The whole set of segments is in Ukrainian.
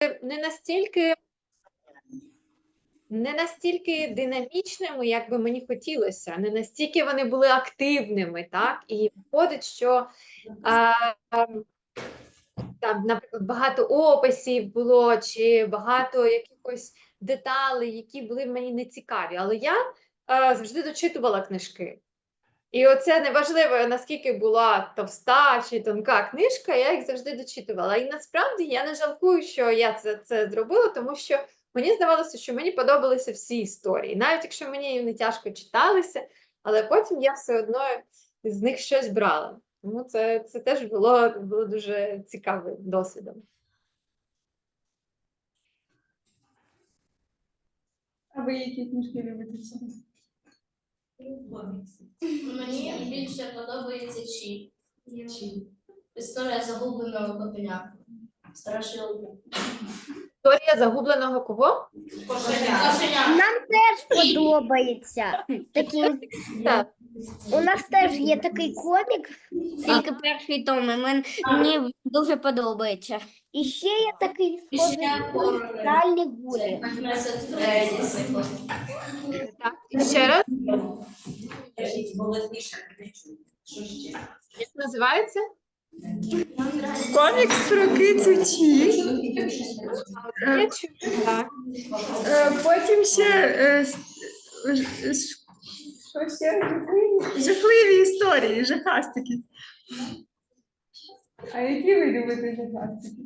не настільки не настільки динамічними, як би мені хотілося, не настільки вони були активними, так? І виходить, що а, ем, там, наприклад, багато описів було, чи багато якихось деталей, які були мені не цікаві. Але я а, завжди дочитувала книжки. І оце неважливо, наскільки була товста чи тонка книжка, я їх завжди дочитувала. І насправді я не жалкую, що я це, це зробила, тому що мені здавалося, що мені подобалися всі історії, навіть якщо мені не тяжко читалися, але потім я все одно з них щось брала. Тому це, це теж було, було дуже цікавим досвідом. А ви які книжки любите? Мені більше подобається Чі. Історія загубленого копеня. Страшилка. Історія загубленого кого? Кошеня. Нам теж подобається. Такі, Так. у нас теж є такий комік, тільки перший том, і мен- мені дуже подобається. І ще є такий схожий ще гулі. Так. І ще раз, як називається? Комікс про кицю Чі. Так. Е, Потім ще е, с- ж- ж- що ще жахливі? жахливі історії, жахастики. А які ви любите жахастики?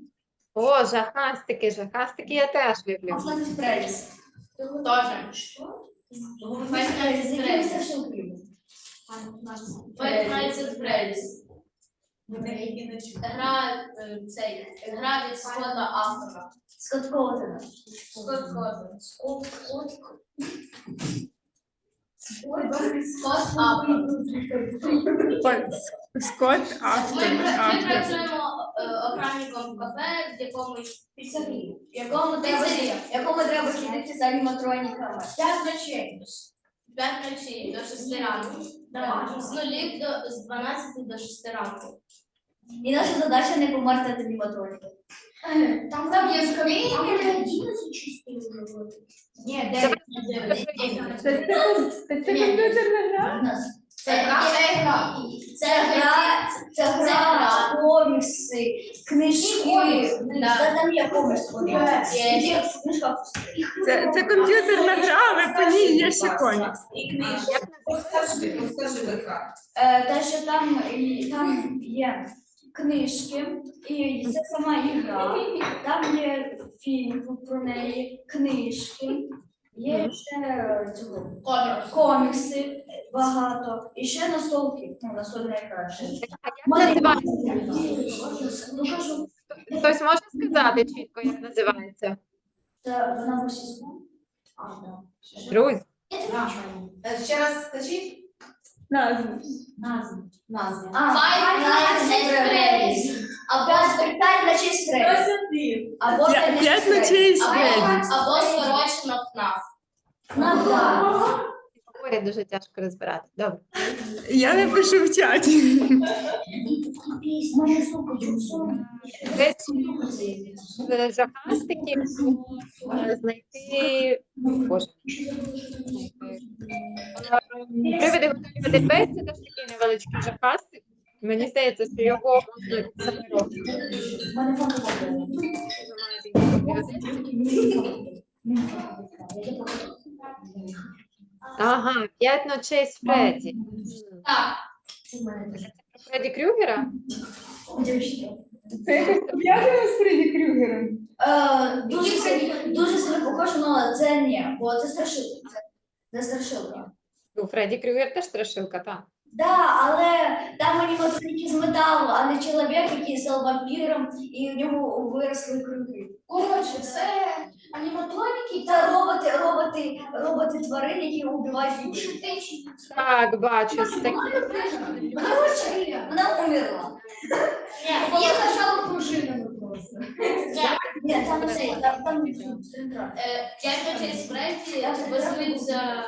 О, жахастики, жахастики я теж люблю. Фреддіс. Тоже. Месед Фреддіс. Месед Гра, е, цей, гра від Скотта автора. Скотт Коттена. Скотт Коттен. Скотт Скотт автор. Ми, ми автор. працюємо е, охранником в кафе, в якомусь піцерії. В якому піцерія. Якому треба слідити за аніматроніками. П'ять ночей. П'ять ночей до шести ранку. З нулів до з 12 до 6 ранку. І наша задача не померти від аніматроніки. Там там є скам'янки. Ні, Дев'ять. Це, це, це, це комп'ютерна гра? Це гра. Це гра. Це гра, це гра, комікси, книжки. Там є комікс. Це, це комп'ютерна гра, але по ній є ще комікс. Е, Те, що там, там є книжки, і це сама ігра. Там є фільм про неї, книжки. Є ще е, цього, комікси багато. І ще настолки. Ну, настольна найкраще. Ну, кажу, Хтось може сказати чітко, як називається? це вона російською? А, так. Друзі. Ще раз скажіть Назву. назву. А, Five Nights at Freddy's. Або Або п'ять ночей з Фредді. Або П'ять п'ять ночей з або, Фредді. або скорочено ФНАФ. На так. Говорять дуже тяжко розбирати. Добре. Я напишу в чаті. Жахастиків е, знайти. Боже. Привиди готові Ведельбейс це теж такий невеличкий жахастик. Мені здається, що його можна заборонити. Ага, п'ять ночей з Фредді. Так. Фредді Крюгера? Це якось пов'язано з Фредді Крюгером. Е, Дуже сильно, дуже сильно похоже, але це ні, бо це страшилка. Це страшилка. Ну, Фредді Крюгер теж страшилка, так. Да, але там аніматроніки з металу, а не чоловік, який став вампіром, і в нього виросли круги. Коротше, це аніматроніки Це роботи, роботи, роботи тварин, які вбивають душі. Так, бачу. з вона умерла. Пружинами просто. Ні, там це, там, там центра. е, ночей базується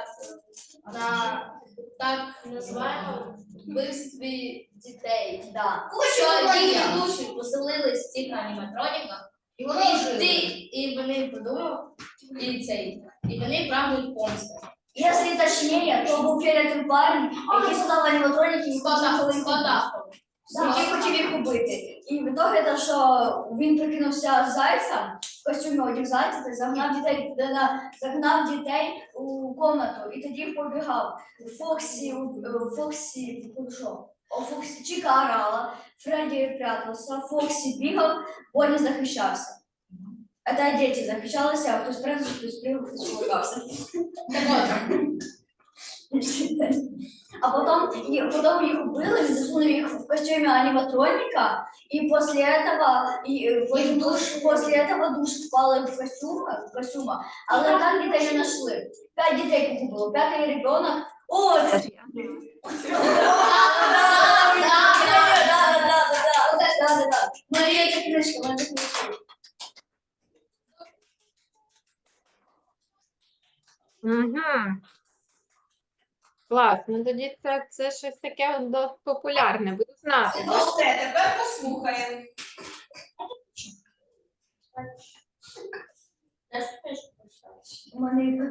на так називаємо вбивстві дітей. Да. Що їхні душі поселились в цих аніматроніках, І вони ти, і вони подумали, і цей, і вони прагнуть помсти. Если точнее, то був фіолетовий парень, який создав аніматроніки і хотів їх скота. хотів їх убити. І в ітогі те, що він прикинувся зайцем, в костюмі одяг зайця, та загнав дітей, де на- загнав дітей у комнату, і тоді побігав. Фоксі, у- Фоксі, ну що? О, Фоксі, Чіка орала, Фредді прятався, Фоксі бігав, Бонні захищався. Это дети захищалися, а хтось прятався, хтось бігав, хтось ховався. Так от, А потом, и, потом их убили, засунули их в костюме аниматроника, и после этого, и, э, в душ, после этого душ впала им в костюмы, в костюма, але там дітей не нашли. Пять дітей погубило, пятый ребенок. О, це... Марія, це книжка, Марія, це книжка. Угу. Клас, ну тоді це, це щось таке досить популярне, буду знати. Ну все, тепер послухаємо. У мене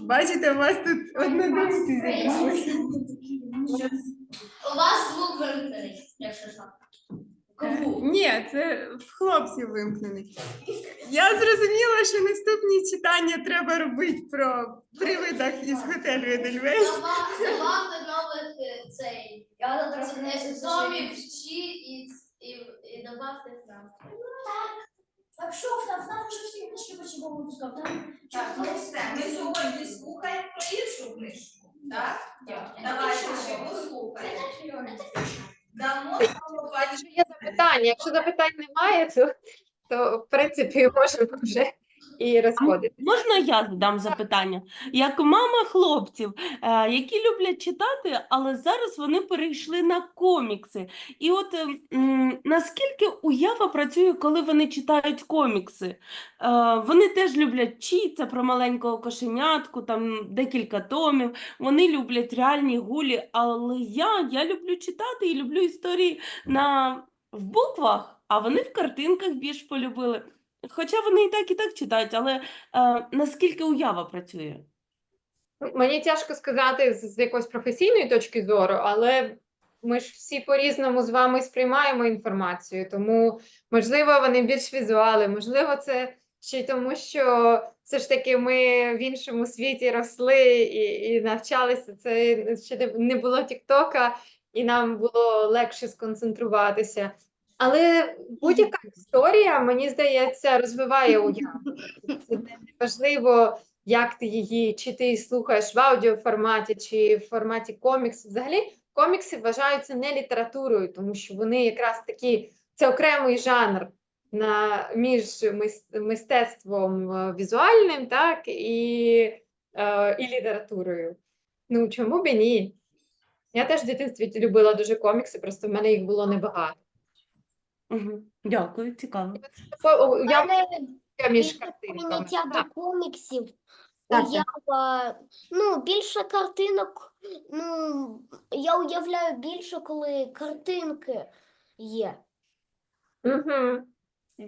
Бачите, у вас тут однодумці зібралися. У вас звук вимкнений, якщо що. Кому? Ні, це в хлопців вимкнений. Я зрозуміла, що наступні читання треба робити про привидах із готелю Едельвейс. Давати нових е, цей Я зараз симптомів вчи і, і, і добавте нам. Так що, в нас нам вже всі книжки почему випускав, там Так, ну все, ми сьогодні слухаємо про іншу книжку. Так? Давайте ще послухаємо. Дамо слово Якщо є запитання, якщо запитань немає, то, то в принципі можемо вже і розходити. Можна я задам запитання? Як мама хлопців, е, які люблять читати, але зараз вони перейшли на комікси. І от е, м, наскільки уява працює, коли вони читають комікси? Е, Вони теж люблять Чі, про маленького кошенятку, там декілька томів. Вони люблять реальні гулі, але я, я люблю читати і люблю історії на, в буквах, а вони в картинках більш полюбили. Хоча вони і так, і так читають, але е, наскільки уява працює? Мені тяжко сказати з, з якоїсь професійної точки зору, але ми ж всі по-різному з вами сприймаємо інформацію, тому можливо вони більш візуали, можливо, це й тому, що все ж таки ми в іншому світі росли і, і навчалися. Це ще не було Тіктока, і нам було легше сконцентруватися. Але будь-яка історія, мені здається, розвиває уяву. Це не важливо, як ти її, чи ти її слухаєш в аудіоформаті, чи в форматі комікс. Взагалі, комікси вважаються не літературою, тому що вони якраз такі, це окремий жанр на, між мистецтвом е, візуальним, так, і, е, і літературою. Ну, чому б і ні? Я теж в дитинстві любила дуже комікси, просто в мене їх було небагато. Угу. Дякую, цікаво. О, о, Я мене між більше картинками. прийняття Так, до коміксів. так, так. Уява, ну, більше картинок, ну, я уявляю більше, коли картинки є. Угу.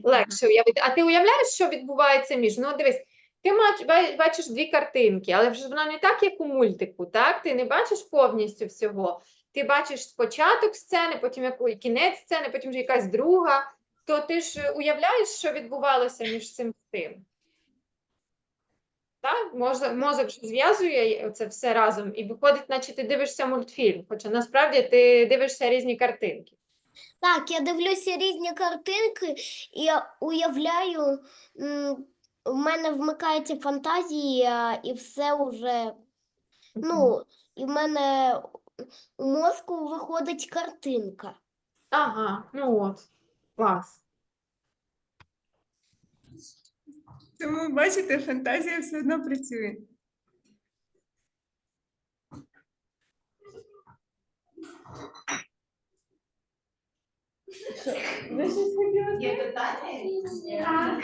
Легше уявити. А ти уявляєш, що відбувається між? Ну, дивись, ти мач- ба- бачиш дві картинки, але вже воно не так, як у мультику, так? Ти не бачиш повністю всього. Ти бачиш спочаток сцени, потім яку- кінець сцени, потім вже якась друга. То ти ж уявляєш, що відбувалося між цим тим. Так? Мозок, мозок зв'язує це все разом і виходить, наче ти дивишся мультфільм, хоча насправді ти дивишся різні картинки. Так, я дивлюся різні картинки і я уявляю, в мене вмикається фантазія, і все вже, ну, і в мене мозку виходить картинка. Ага, ну от, клас. Тому бачите, фантазія все одно працює. Ви щось хотіли Є питання?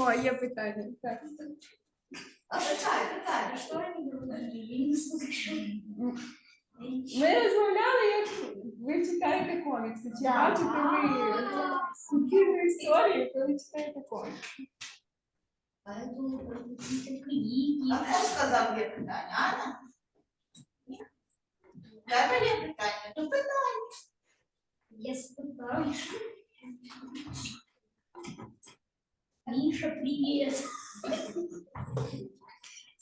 О, є питання. Так. А питай, питай, що? вони говорили? Я не слухаю. Ми розмовляли, як ви читаєте комікси. Чи Да. бачите ви субтильну історію, коли читаєте комікси? А хто сказав є питання? Анна? Ні? В Тебе є питання? То питай. Я спитаю. Міша, привіт.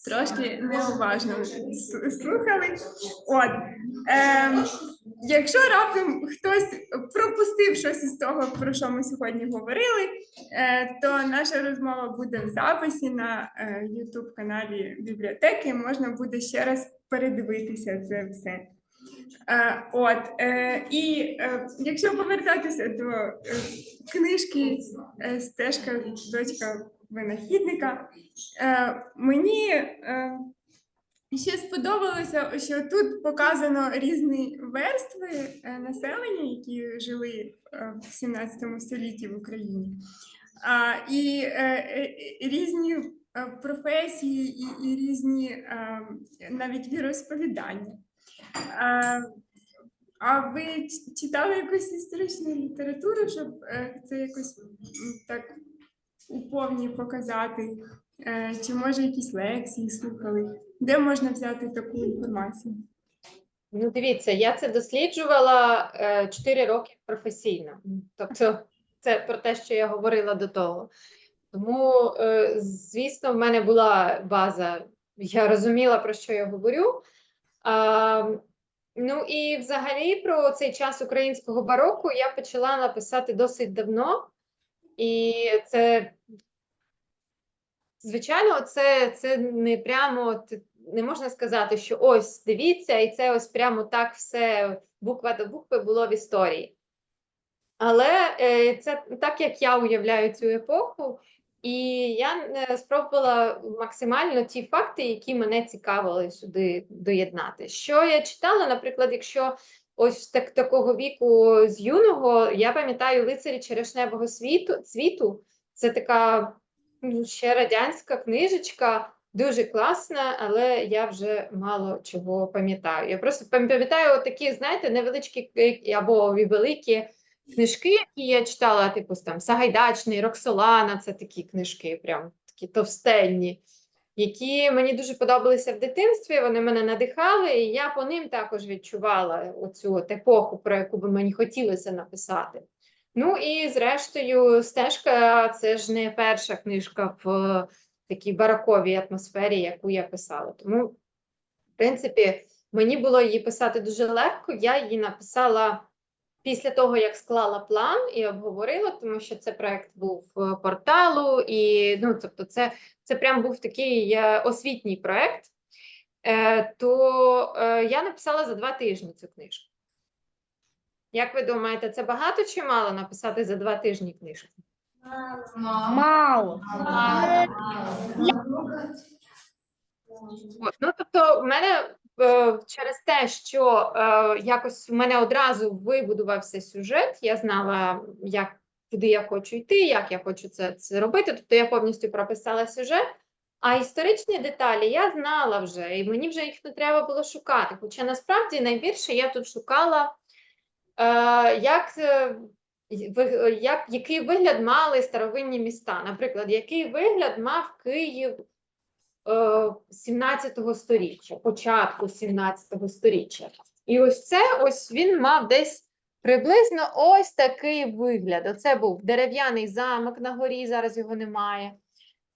Трошки неуважно слухали. От. Ем, якщо раптом хтось пропустив щось із того, про що ми сьогодні говорили, е, то наша розмова буде в записі на е, YouTube каналі бібліотеки. Можна буде ще раз передивитися це все. Е, от, е, і е, якщо повертатися до книжки Стежка дочка винахідника, мені ще сподобалося, що тут показано різні верстви населення, які жили в 17 столітті в Україні, і різні професії, і, різні навіть віросповідання. А, а ви читали якусь історичну літературу, щоб е, це якось так уповні показати? Е, Чи може якісь лекції слухали? Де можна взяти таку інформацію? Ну, дивіться, я це досліджувала е, 4 роки професійно. Тобто, це про те, що я говорила до того. Тому, е, звісно, в мене була база, я розуміла, про що я говорю. Ну і взагалі про цей час українського бароку я почала написати досить давно. І це, звичайно, це, це не прямо не можна сказати, що ось дивіться, і це ось прямо так все буква до букви було в історії. Але е, це так, як я уявляю цю епоху, і я е, спробувала максимально ті факти, які мене цікавили сюди доєднати. Що я читала, наприклад, якщо ось так, такого віку з юного, я пам'ятаю лицарі черешневого світу, цвіту, це така ну, ще радянська книжечка. Дуже класна, але я вже мало чого пам'ятаю. Я просто пам'ятаю такі, знаєте, невеличкі е, або великі книжки, які я читала, типу там Сагайдачний, Роксолана, це такі книжки, прям такі товстельні, які мені дуже подобалися в дитинстві. Вони мене надихали, і я по ним також відчувала оцю от епоху, про яку би мені хотілося написати. Ну і зрештою, стежка це ж не перша книжка в такій бароковій атмосфері, яку я писала. Тому, в принципі, мені було її писати дуже легко. Я її написала після того, як склала план і обговорила, тому що це проект був е, порталу, і ну, тобто, це, це прям був такий е, освітній проект. Е, то е, я написала за два тижні цю книжку. Як ви думаєте, це багато чи мало написати за два тижні книжку? Мало. От, ну, тобто, в мене через те, що е, якось в мене одразу вибудувався сюжет, я знала, як куди я хочу йти, як я хочу це, це робити. Тобто я повністю прописала сюжет. А історичні деталі я знала вже, і мені вже їх не треба було шукати. Хоча насправді найбільше я тут шукала, е, як, е, як, який вигляд мали старовинні міста. Наприклад, який вигляд мав Київ е, 17 сторіччя, початку 17 сторіччя. І ось це ось він мав десь приблизно ось такий вигляд. Оце був дерев'яний замок на горі, зараз його немає.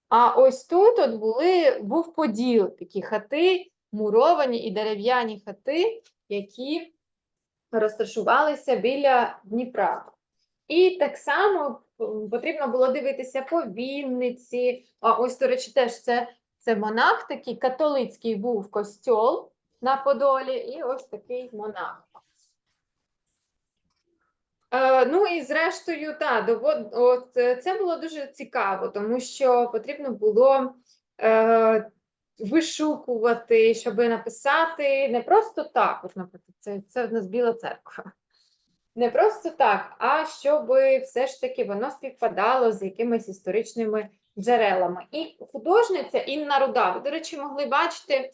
А ось тут от були, був поділ, такі хати, муровані і дерев'яні хати, які розташувалися біля Дніпра. І так само потрібно було дивитися по Вінниці. А ось, до речі, теж це це монах, такий католицький був костьол на Подолі, і ось такий монах. Е, ну і зрештою, та, довод, от, е, це було дуже цікаво, тому що потрібно було е, вишукувати, щоб написати не просто так, от, наприклад, це, це в нас Біла церква. Не просто так, а щоб все ж таки воно співпадало з якимись історичними джерелами. І художниця Інна Руда, ви, до речі, могли бачити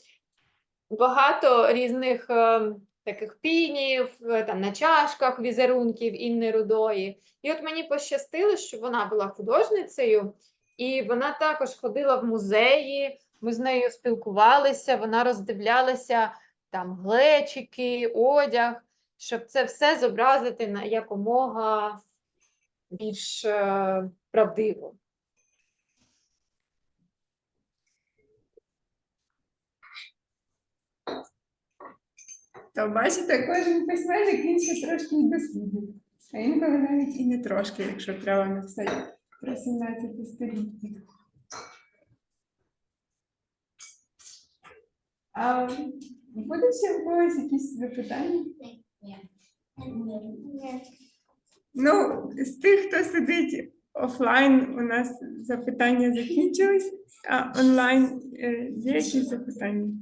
багато різних е, таких пінів, е, там на чашках візерунків Інни Рудої. І от мені пощастило, що вона була художницею, і вона також ходила в музеї. Ми з нею спілкувалися, вона роздивлялася там глечики, одяг, щоб це все зобразити на якомога більш е, правдиво. То бачите, кожен письменник він ще трошки й дослідник. А інколи навіть і не трошки, якщо треба написати про 17 століття. А буде ще в когось якісь запитання? Ні. Ну, з тих, хто сидить офлайн, у нас запитання закінчились, а онлайн е, є якісь запитання?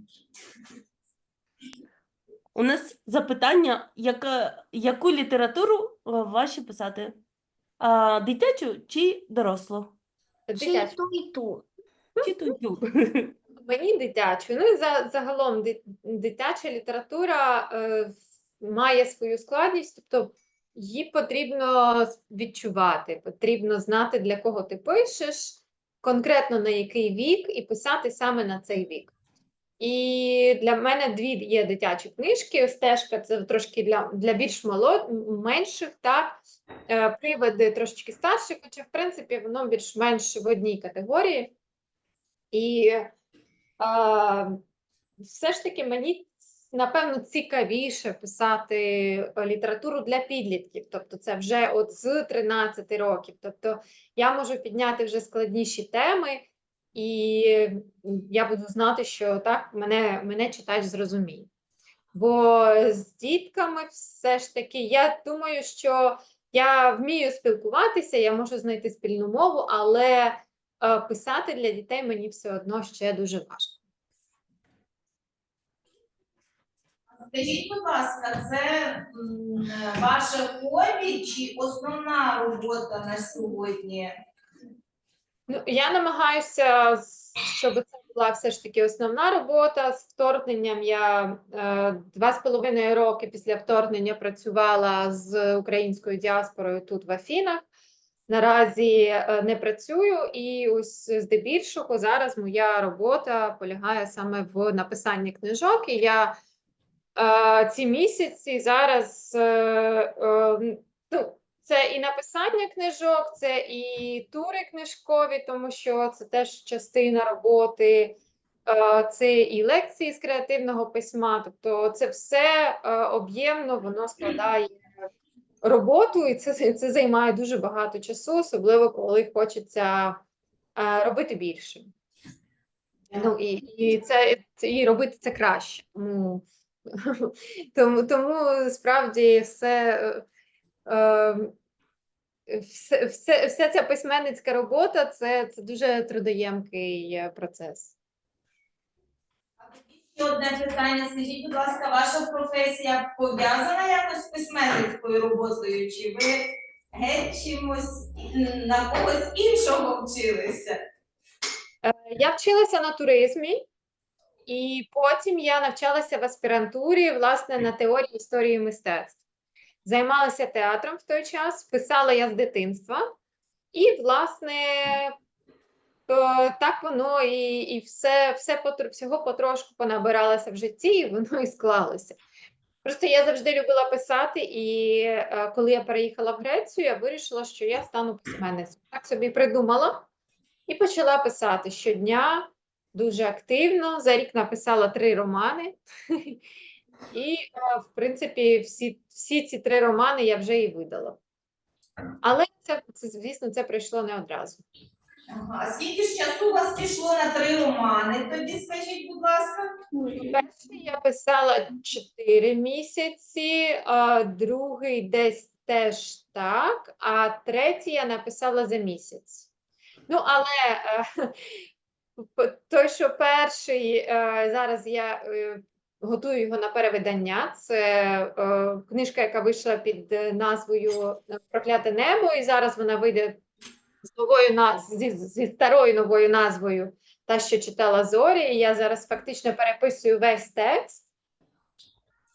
У нас запитання, яка, яку літературу е, важче писати? А, дитячу чи дорослу? Чи ту і ту. Чи ту, й ту? Мені дитячу. Ну і за, загалом ди- дитяча література е, має свою складність, тобто її потрібно відчувати, потрібно знати, для кого ти пишеш, конкретно на який вік, і писати саме на цей вік. І для мене дві є дитячі книжки. Стежка це трошки для, для більш молод, менших, так, е, приводи трошечки старших, хоча, в принципі, воно більш-менш в одній категорії. І а, все ж таки мені напевно цікавіше писати е, літературу для підлітків, тобто це вже от з 13 років. Тобто я можу підняти вже складніші теми, і я буду знати, що так мене, мене читач зрозуміє. Бо з дітками все ж таки, я думаю, що я вмію спілкуватися, я можу знайти спільну мову, але е, писати для дітей мені все одно ще дуже важко. Скажіть, будь ласка, це ваше хобі чи основна робота на сьогодні? Ну, я намагаюся, щоб це була все ж таки основна робота. З вторгненням я е, два з половиною роки після вторгнення працювала з українською діаспорою тут в Афінах. Наразі е, не працюю, і ось здебільшого зараз моя робота полягає саме в написанні книжок. І я е, ці місяці зараз е, е, ну, це і написання книжок, це і тури книжкові, тому що це теж частина роботи, е, це і лекції з креативного письма. Тобто це все е, об'ємно, воно складає роботу, і це, це займає дуже багато часу, особливо коли хочеться е, робити більше. Ну і, і це і робити це краще. Тому, тому, тому справді все. Е, е, все, все, вся ця письменницька робота це, це дуже трудоємкий е, процес. Ще одне питання. Скажіть, будь ласка, ваша професія пов'язана якось з письменницькою роботою? Чи ви геть чимось на когось іншого вчилися? Е, Я вчилася на туризмі, і потім я навчалася в аспірантурі, власне, на теорії історії мистецтв. Займалася театром в той час, писала я з дитинства, і, власне, е, так воно і, і все, все всього потрошку понабиралося в житті, і воно і склалося. Просто я завжди любила писати, і е, коли я переїхала в Грецію, я вирішила, що я стану письменницею. Так собі придумала і почала писати щодня дуже активно. За рік написала три романи. І, е, в принципі, всі, всі ці три романи я вже і видала. Але це, це звісно, це прийшло не одразу. Ага. А скільки ж часу у вас пішло на три романи? Тоді скажіть, будь ласка. Перший я писала 4 місяці, а другий десь теж так, а третій я написала за місяць. Ну, але е, той, що перший, е, зараз я готую його на перевидання. Це е, книжка, яка вийшла під е, назвою Прокляте небо, і зараз вона вийде з новою наз- зі, зі старою новою назвою та, що читала Зорі, і я зараз фактично переписую весь текст.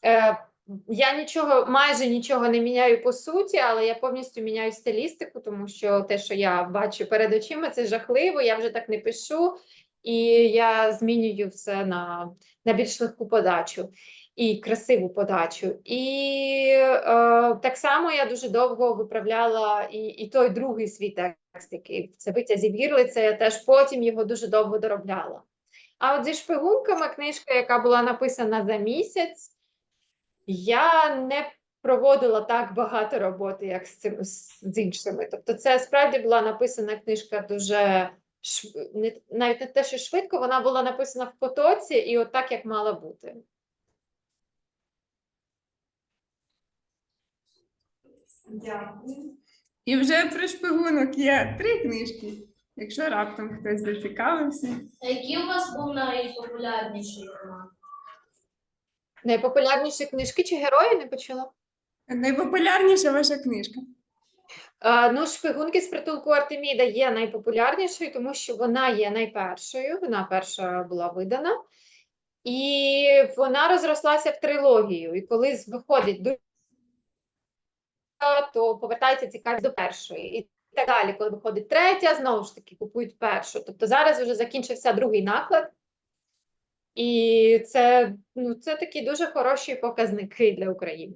Е, я нічого, майже нічого не міняю по суті, але я повністю міняю стилістику, тому що те, що я бачу перед очима, це жахливо. Я вже так не пишу, і я змінюю все на, на більш легку подачу і красиву подачу. І е, так само я дуже довго виправляла і, і той другий свій текст, який це биття зі вірлиця, я теж потім його дуже довго доробляла. А от зі шпигунками книжка, яка була написана за місяць, я не проводила так багато роботи, як з цим з, іншими. Тобто, це справді була написана книжка дуже навіть не те, що швидко, вона була написана в потоці, і от так, як мала бути. Дякую. І вже про шпигунок є три книжки. Якщо раптом хтось зацікавився. А який у вас був найпопулярніший роман? Найпопулярніші книжки чи герої не почула? Найпопулярніша ваша книжка. А, ну, шпигунки з притулку Артеміда є найпопулярнішою, тому що вона є найпершою, вона перша була видана, і вона розрослася в трилогію. І коли виходить до то повертається цікавість до першої. І так далі, коли виходить третя, знову ж таки купують першу. Тобто зараз вже закінчився другий наклад, і це, ну, це такі дуже хороші показники для України.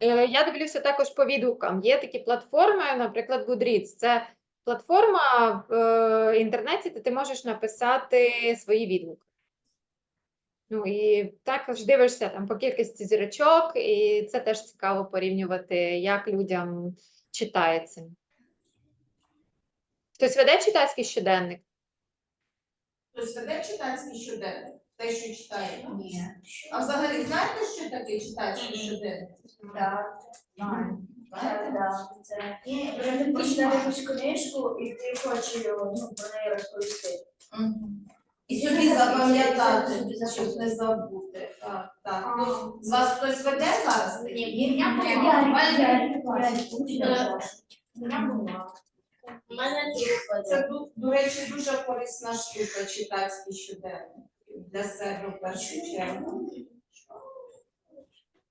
Е, Я дивлюся також по відгукам. Є такі платформи, наприклад, Goodreads. Це платформа в е, інтернеті, де ти можеш написати свої відгуки. Ну і також дивишся там по кількості зірочок, і це теж цікаво порівнювати, як людям читається. Хтось веде читацький щоденник? Хтось веде читацький щоденник? Те, що читає? Ні. А взагалі знаєте, що таке читацький щоденник? Так, знаю. Це, да, це. Ти якусь книжку і ти хочеш ну, про неї розповісти. І собі запам'ятати, щоб не забути. Так, так. Ну, З вас хтось веде зараз? Ні, ні, я Я, була. я. У мене Це, до речі, дуже корисна штука читацький щоденник для себе в першу чергу.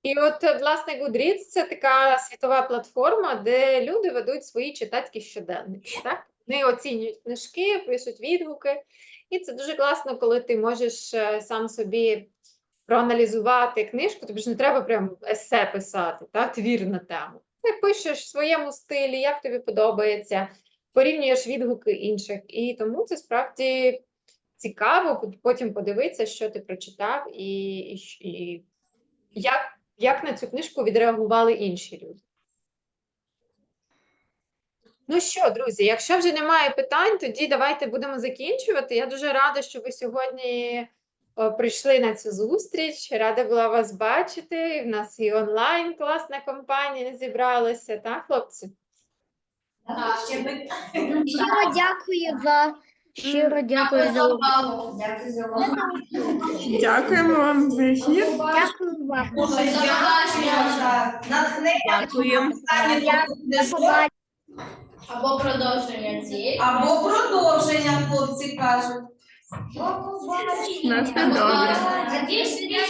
І от, е, власне, Goodreads – це така світова платформа, де люди ведуть свої читацькі щоденники. Так? Вони оцінюють книжки, пишуть відгуки. І це дуже класно, коли ти можеш е, сам собі проаналізувати книжку. Тобі ж не треба прям есе писати, так? твір на тему. Ти пишеш в своєму стилі, як тобі подобається, порівнюєш відгуки інших. І тому це справді цікаво потім подивитися, що ти прочитав, і, і, і як як на цю книжку відреагували інші люди. Ну що, друзі, якщо вже немає питань, тоді давайте будемо закінчувати. Я дуже рада, що ви сьогодні прийшли на цю зустріч. Рада була вас бачити. В нас і онлайн класна компанія зібралася, так, хлопці? Щиро дякую за щиро дякую за увагу. Дякую за увагу. Дякуємо вам за ефір. Дякую вам. Натхнення. Дякую. Або продовження цієї. Або продовження, хлопці кажуть. На все добре. Закінчення.